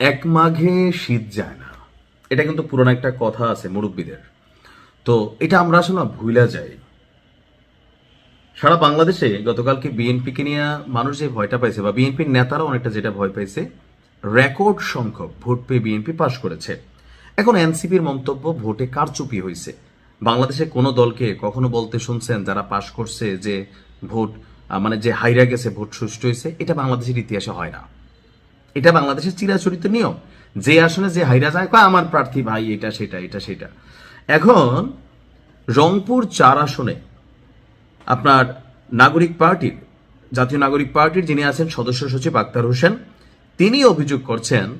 এক মাঘে শীত যায় না। এটা কিন্তু পুরনো একটা কথা আছে মুরব্বীদের। তো এটা আমরা আসলে ভুলা যাই। সারা বাংলাদেশে গতকালকে বিএনপিকে নিয়ে মানুষ যে ভয়টা পাইছে বা বিএনপির নেতারা অনেকটা যেটা ভয় পাইছে, রেকর্ড সংখ্যক ভোট পেয়ে বিএনপি পাশ করেছে। এখন এনসিপির মন্তব্য ভোটে কারচুপি হয়েছে বাংলাদেশে কোনো দলকে কখনো বলতে শুনছেন যারা পাশ করছে যে ভোট মানে যে হাইরা গেছে, ভোট সুষ্ঠু হয়েছে এটা বাংলাদেশের ইতিহাসে হয় না। এটা বাংলাদেশের চিরাচরিত নিয়ম। যে আসনে যে হাইরা যায় আমার প্রার্থী ভাই এটা, সেটা এটা, সেটা। এখন, রংপুর চার আসনে আপনার নাগরিক পার্টির, জাতীয় নাগরিক পার্টির যিনি আছেন, সদস্য সচিব আক্তার হোসেন, তিনি অভিযোগ করছেন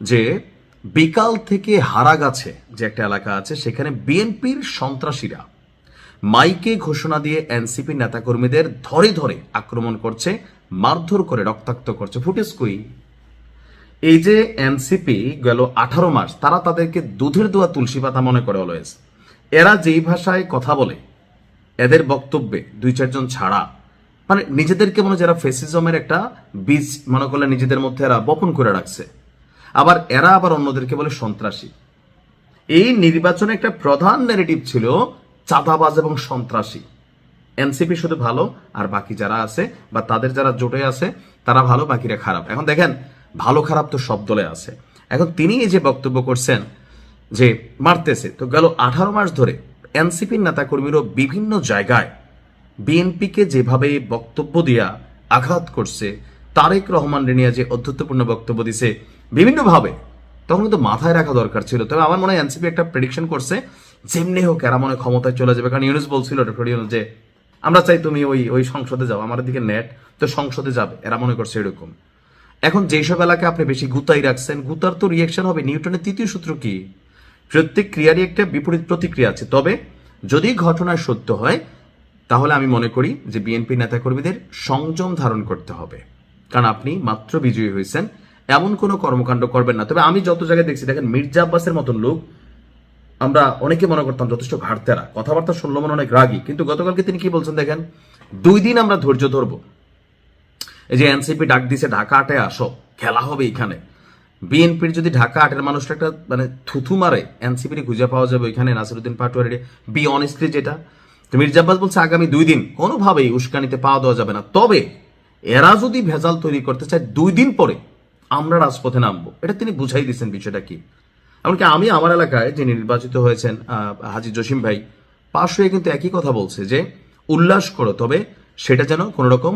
যে বিকাল থেকে হারাগাছে যে একটা এলাকা আছে, সেখানে বিএনপির সন্ত্রাসীরা মাইকে ঘোষণা দিয়ে এনসিপি নেতাকর্মীদের ধরে ধরে আক্রমণ করছে, মারধর করে, রক্তাক্ত করছে। ফুটেজ কই? এই যে এনসিপি গেল আঠারো মাস, তারা তাদেরকে দুধের দোয়া তুলসী পাতা মনে করে অলওয়েজ এরা যেই ভাষায় কথা বলে, এদের বক্তব্যে দুই চারজন ছাড়া মানে নিজেদেরকে মনে যারা ফেসিজমের একটা বীজ মনে করলে নিজেদের মধ্যে এরা বপন করে রাখছে। আবার এরা আবার অন্যদেরকে বলে সন্ত্রাসী। এই নির্বাচনে একটা প্রধান ন্যারেটিভ ছিল চাঁদাবাজ এবং সন্ত্রাসী। এনসিপি শুধু ভালো, আর বাকি যারা আছে বা তাদের যারা জোটে আছে, তারা ভালো, বাকিরা খারাপ। এখন দেখেন ভালো খারাপ তো সব দলে আছে। এখন তিনি এই যে বক্তব্য করছেন যে মারতেছে, তো গেল আঠারো মাস ধরে এনসিপির নেতাকর্মীরও বিভিন্ন জায়গায় বিএনপিকে যেভাবে বক্তব্য দিয়া আঘাত করছে, তারেক রহমান রেনিয়া যে অধ্যত্বপূর্ণ বক্তব্য দিছে, বিভিন্নভাবে তখন কিন্তু মাথায় রাখা দরকার ছিল। তবে আমার মনে হয় এনসিপি একটা প্রেডিকশন করছে, যেমনি হোক এরা মনে ক্ষমতায় চলে যাবে। কারণ ইউনুস বলছিল, ডক্টর ইউনুস, যে আমরা চাই তুমি ওই ওই সংসদে যাও আমার দিকে নেট তো সংসদে যাবে, এরা মনে করছে এরকম। এখন যেসব এলাকায় আপনি বেশি গুতাই রাখছেন, গুতার তো রিয়েকশন হবে। নিউটনের তৃতীয় সূত্র কি? প্রত্যেক ক্রিয়ারই একটা বিপরীত প্রতিক্রিয়া আছে। তবে যদি ঘটনা সত্য হয়, তাহলে আমি মনে করি যে বিএনপি নেতাকর্মীদের সংযম ধারণ করতে হবে। কারণ আপনি মাত্র বিজয়ী হয়েছেন। এমন কোনো কর্মকাণ্ড করবেন না। তবে আমি যত জায়গায় দেখছি, দেখেন মির্জা আব্বাসের মতন লোক, আমরা অনেকে মনে করতাম যথেষ্ট ঘাটতেরা কথাবার্তা শুনলো মনে অনেক রাগী। কিন্তু গতকালকে তিনি কি বলছেন দেখেন? দুই দিন আমরা ধৈর্য ধরবো। এই যে এনসিপি ডাক দিছে, ঢাকা আটে আসো, খেলা হবে এখানে। বিএনপির যদি ঢাকা আটের মানুষটা একটা মানে থুথু মারে, এনসিপির খুঁজে পাওয়া যাবে ওইখানে, নাসিরুদ্দিন পাটোয়ারি বি অনেস্টলি যেটা। তো মির্জা আব্বাস বলছে, আগামী দুই দিন কোনোভাবেই উস্কানিতে পাওয়া দেওয়া যাবে না। তবে এরা যদি ভেজাল তৈরি করতে চায়, দুই দিন পরে আমরা রাজপথে নামবো। এটা তিনি বুঝাই দিচ্ছেন বিষয়টা কি। এমনকি আমি আমার এলাকায় যিনি নির্বাচিত হয়েছেন হাজি জসিম ভাই, পাশ হয়ে কিন্তু একই কথা বলছে যে, উল্লাস করো, তবে সেটা যেন কোনো রকম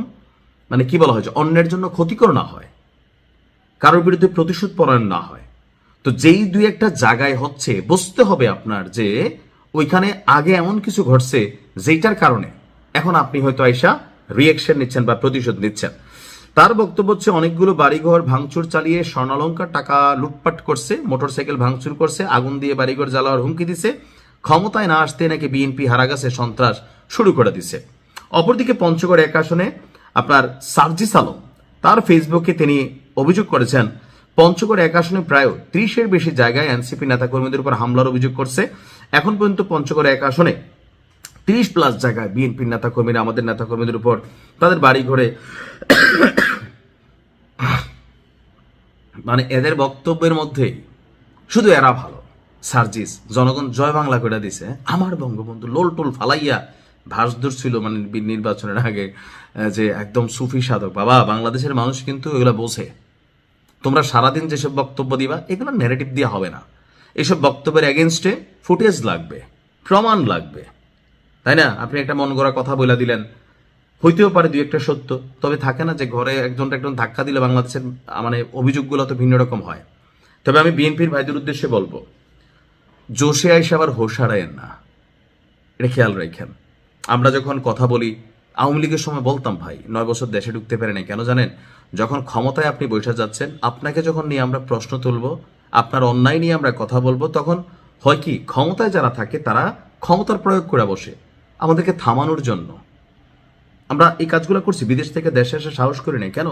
মানে কি বলা হয় যে অন্যের জন্য ক্ষতিকর না হয়, কারোর বিরুদ্ধে প্রতিশোধ পরায়ণ না হয়। তো যেই দুই একটা জায়গায় হচ্ছে, বুঝতে হবে আপনার যে ওইখানে আগে এমন কিছু ঘটছে যেটার কারণে এখন আপনি হয়তো আইসা রিয়েকশন নিচ্ছেন বা প্রতিশোধ নিচ্ছেন। তার বক্তব্য হচ্ছে অনেকগুলো বাড়িঘর ভাঙচুর চালিয়ে স্বর্ণালঙ্কার টাকা লুটপাট করছে, মোটরসাইকেল ভাঙচুর করছে, আগুন দিয়ে বাড়িঘর জ্বালাওয়ার হুমকি দিছে, ক্ষমতায় না আসতে নাকি বিএনপি হারা গেছে সন্ত্রাস শুরু করে দিছে। অপরদিকে পঞ্চগড় এক আসনে আপনার সার্জিস আলম, তার ফেসবুকে তিনি অভিযোগ করেছেন, পঞ্চগড় এক আসনে প্রায় ত্রিশের বেশি জায়গায় এনসিপি নেতাকর্মীদের উপর হামলার অভিযোগ করছে। এখন পর্যন্ত পঞ্চগড় এক আসনে তিরিশ প্লাস জায়গায় বিএনপির নেতাকর্মীরা, আমাদের নেতাকর্মীদের উপর তাদের বাড়ি ঘরে মানে এদের বক্তব্যের মধ্যে শুধু এরা ভালো। সার্জিস, জনগণ জয় বাংলা করে দিছে। আমার বঙ্গবন্ধু লোল টোল ফালাইয়া ভাসদুর ছিল মানে নির্বাচনের আগে যে একদম সুফি সাধক। বাবা, বাংলাদেশের মানুষ কিন্তু এগুলো বোঝে। তোমরা সারাদিন যেসব বক্তব্য দিবা, এগুলো ন্যারেটিভ দিয়ে হবে না। এসব বক্তব্যের এগেনস্টে ফুটেজ লাগবে, প্রমাণ লাগবে। তাই না? আপনি একটা মন গড়া কথা বলে দিলেন। হইতেও পারে দুই একটা সত্য, তবে থাকে না যে ঘরে একজন একজন ধাক্কা দিলে বাংলাদেশের মানে অভিযোগগুলো তো ভিন্ন রকম হয়। তবে আমি বিএনপির ভাইদের উদ্দেশ্যে বলব, জোশে আইসে আবার হোশ হারায়েন না। এটা খেয়াল রাখেন। আমরা যখন কথা বলি, আওয়ামী লীগের সময় বলতাম, ভাই, নয় বছর দেশে ঢুকতে পারে নাই। কেন জানেন? যখন ক্ষমতায় আপনি বসে যাচ্ছেন, আপনাকে যখন নিয়ে আমরা প্রশ্ন তুলব, আপনার অন্যায় নিয়ে আমরা কথা বলব, তখন হয় কি, ক্ষমতায় যারা থাকে, তারা ক্ষমতার প্রয়োগ করে বসে, আমাদেরকে থামানোর জন্য। আমরা এই কাজগুলো করছি, বিদেশ থেকে দেশে এসে সাহস করি নাই। কেন?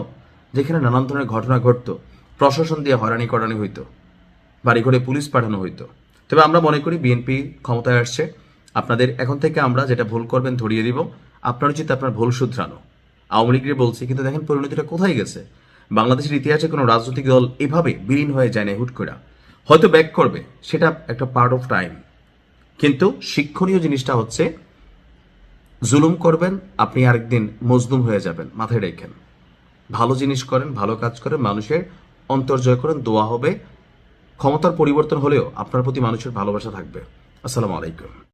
যেখানে নানান ধরনের ঘটনা ঘটতো, প্রশাসন দিয়ে হয়রানি করানি হইতো বাড়ি ঘরে পুলিশ পাঠানো হইতো। তবে আমরা মনে করি, বিএনপি ক্ষমতায় আসছে আপনাদের এখন থেকে আমরা যেটা ভুল করবেন ধরিয়ে দিব। আপনার উচিত আপনার ভুল শুধরানো। আওয়ামী লীগের বলছি, কিন্তু দেখেন পরিণতিটা কোথায় গেছে? বাংলাদেশের ইতিহাসে কোনো রাজনৈতিক দল এভাবে বিলীন হয়ে যায় না হুট করে। হয়তো ব্যাক করবে, সেটা একটা পার্ট অফ টাইম কিন্তু শিক্ষণীয় জিনিসটা হচ্ছে, জুলুম করবেন, আপনি আরেকদিন মজলুম হয়ে যাবেন, মাথায় রেখেন। ভালো জিনিস করেন, ভালো কাজ করেন, মানুষের অন্তর্জয় করেন, দোয়া হবে। ক্ষমতার পরিবর্তন হলেও আপনার প্রতি মানুষের ভালোবাসা থাকবে। আসসালামু আলাইকুম।